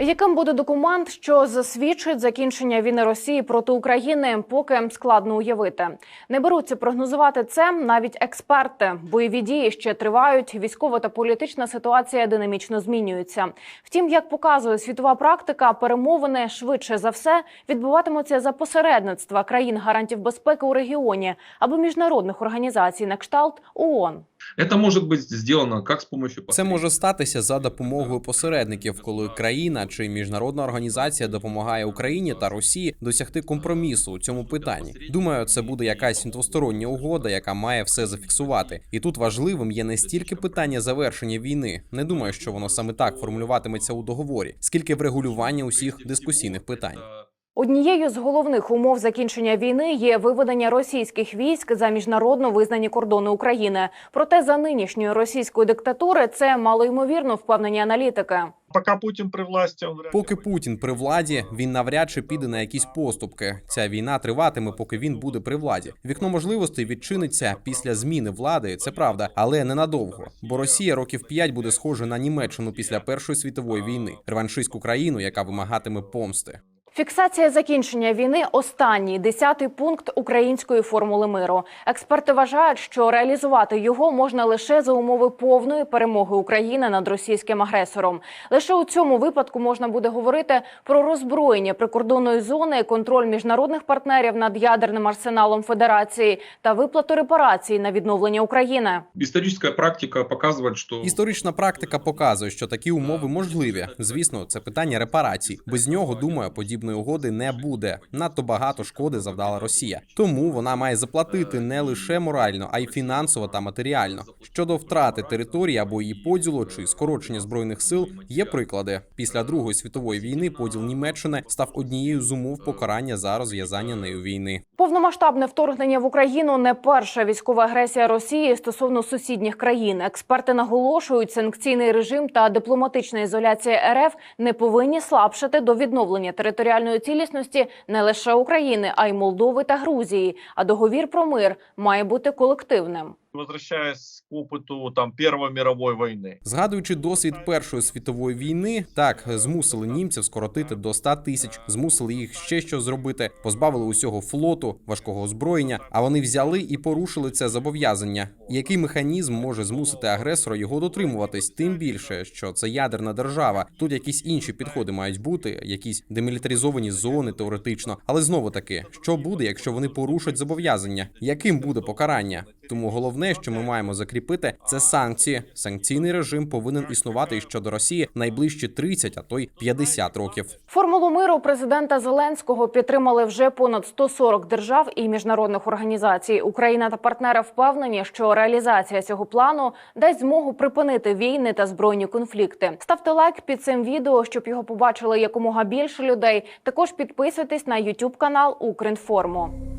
Яким буде документ, що засвідчить закінчення війни Росії проти України, поки складно уявити. Не беруться прогнозувати це навіть експерти. Бойові дії ще тривають. Військова та політична ситуація динамічно змінюються. Втім, як показує світова практика, перемовини швидше за все відбуватимуться за посередництва країн гарантів безпеки у регіоні або міжнародних організацій на кшталт ООН. Это может быть сделано как с помощью Це може статися за допомогою посередників, коли країна чи міжнародна організація допомагає Україні та Росії досягти компромісу у цьому питанні. Думаю, це буде якась двостороння угода, яка має все зафіксувати. І тут важливим є не стільки питання завершення війни. Не думаю, що воно саме так формулюватиметься у договорі, скільки врегулювання усіх дискусійних питань. Однією з головних умов закінчення війни є виведення російських військ за міжнародно визнані кордони України. Проте за нинішньої російської диктатури це малоймовірно впевнені аналітики. Пока Путин при власти, он вряд ли Поки Путін при владі, він навряд чи піде на якісь поступки. Ця війна триватиме, поки він буде при владі. Вікно можливостей відчиниться після зміни влади. Це правда, але ненадовго. Бо Росія років п'ять буде схожа на Німеччину після Першої світової війни, реваншистську країну, яка вимагатиме помсти. Фіксація закінчення війни останній десятий пункт української формули миру. Експерти вважають, що реалізувати його можна лише за умови повної перемоги України над російським агресором. Лише у цьому випадку можна буде говорити про роззброєння прикордонної зони, контроль міжнародних партнерів над ядерним арсеналом Федерації та виплату репарацій на відновлення України. Историческая практика показывает, что Історична практика показує, що такі умови можливі. Звісно, це питання репарацій. Без нього, думаю, подібної угоди не буде. Надто багато шкоди завдала Росія. Тому вона має заплатити не лише морально, а й фінансово та матеріально. Щодо втрати території або її поділу чи скорочення збройних сил, є приклади. Після Другої світової війни поділ Німеччини став однією з умов покарання за розв'язання нею війни. Повномасштабне вторгнення в Україну не перша військова агресія Росії стосовно сусідніх країн. Експерти наголошують, санкційний режим та дипломатична ізоляція РФ не повинні слабшати до відновлення територіальної цілісності не лише України, а й Молдови та Грузії. А договір про мир має бути колективним. Возвращаясь к опыту там Первой мировой войны. Згадуючи досвід Першої світової війни, так змусили німців скоротити до 100 тисяч, змусили їх ще що зробити, позбавили усього флоту, важкого озброєння. А вони взяли і порушили це зобов'язання. Який механізм може змусити агресора його дотримуватись? Тим більше, що це ядерна держава. Тут якісь інші підходи мають бути, якісь демілітаризовані зони теоретично. Але знову таки, що буде, якщо вони порушать зобов'язання? Яким буде покарання? Тому головне, що ми маємо закріпити, це санкції. Санкційний режим повинен існувати щодо Росії найближчі 30, а то й 50 років. Формулу миру президента Зеленського підтримали вже понад 140 держав і міжнародних організацій. Україна та партнери впевнені, що реалізація цього плану дасть змогу припинити війни та збройні конфлікти. Ставте лайк під цим відео, щоб його побачили якомога більше людей. Також підписуйтесь на YouTube канал Укрінформу.